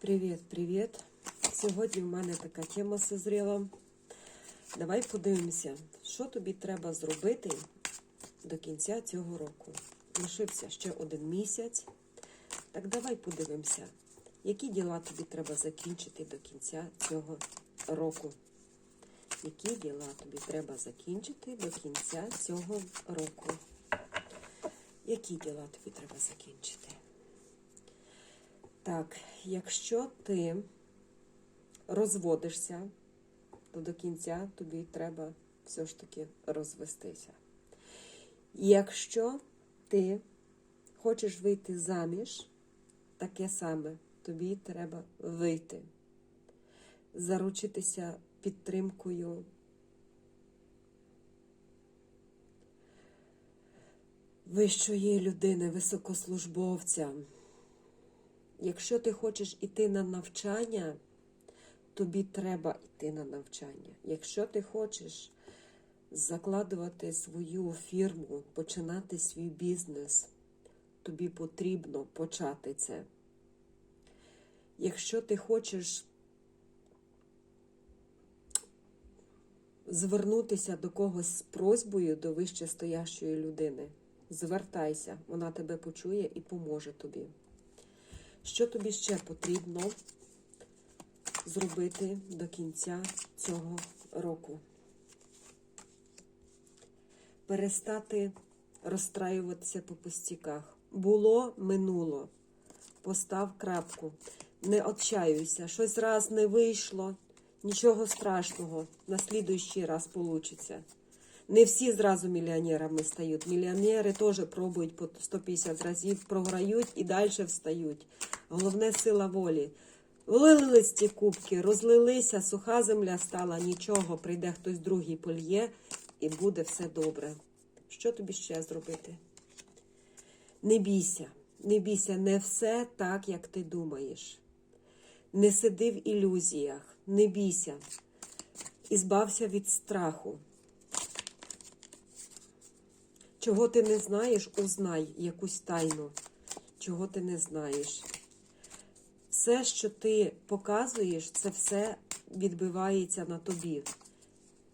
Привіт, привіт! Сьогодні в мене така тема созріла. Давай подивимося, що тобі треба зробити до кінця цього року. Лишився ще один місяць. Так давай подивимося, які діла тобі треба закінчити до кінця цього року. Які діла тобі треба закінчити до кінця цього року? Які діла тобі треба закінчити? Так, якщо ти розводишся, то до кінця тобі треба все ж таки розвестися. Якщо ти хочеш вийти заміж, таке саме тобі треба вийти, заручитися підтримкою. Вищої людини, високослужбовця. Якщо ти хочеш іти на навчання, тобі треба йти на навчання. Якщо ти хочеш закладувати свою фірму, починати свій бізнес, тобі потрібно почати це. Якщо ти хочеш звернутися до когось з просьбою до вищестоящої людини, звертайся, вона тебе почує і поможе тобі. Що тобі ще потрібно зробити до кінця цього року? Перестати розстраюватися по пустяках. Було минуло. Постав крапку. Не отчаюйся. Щось раз не вийшло. Нічого страшного. На слідуючий раз получиться. Не всі зразу мільйонерами стають. Мільйонери теж пробують по 150 разів, програють і далі встають. Головне сила волі. Вилились ті кубки, розлилися, суха земля стала, нічого, прийде хтось другий польє, і буде все добре. Що тобі ще зробити? Не бійся, не бійся, не все так, як ти думаєш. Не сиди в ілюзіях, не бійся. Ізбався від страху. Чого ти не знаєш, узнай якусь тайну. Чого ти не знаєш. Все, що ти показуєш, це все відбивається на тобі.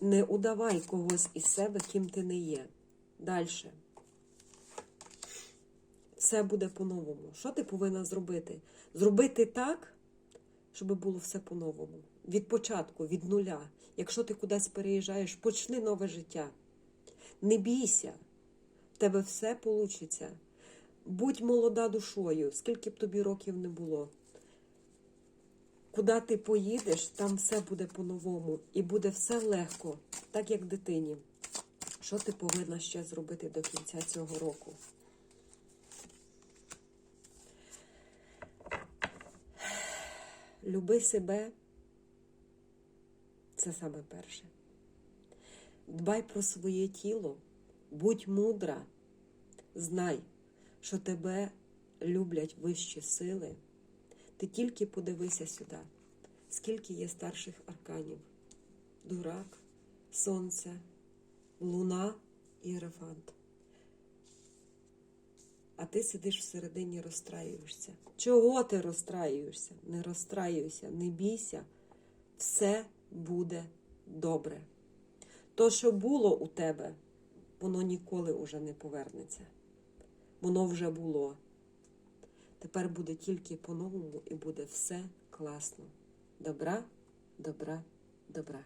Не удавай когось із себе, ким ти не є. Далі. Все буде по-новому. Що ти повинна зробити? Зробити так, щоб було все по-новому. Від початку, від нуля. Якщо ти кудись переїжджаєш, почни нове життя. Не бійся, в тебе все вийде. Будь молода душою, скільки б тобі років не було. Куди ти поїдеш, там все буде по-новому. І буде все легко, так як дитині. Що ти повинна ще зробити до кінця цього року? Люби себе. Це саме перше. Дбай про своє тіло, будь мудра, знай, що тебе люблять вищі сили. Ти тільки подивися сюди, скільки є старших арканів: дурак, сонце, луна і Єрофант. А ти сидиш всередині, розстраюєшся. Чого ти розстраюєшся? Не розстраюйся, не бійся, все буде добре. То, що було у тебе, воно ніколи уже не повернеться. Воно вже було. Тепер буде тільки по-новому і буде все класно. Добра, добра, добра.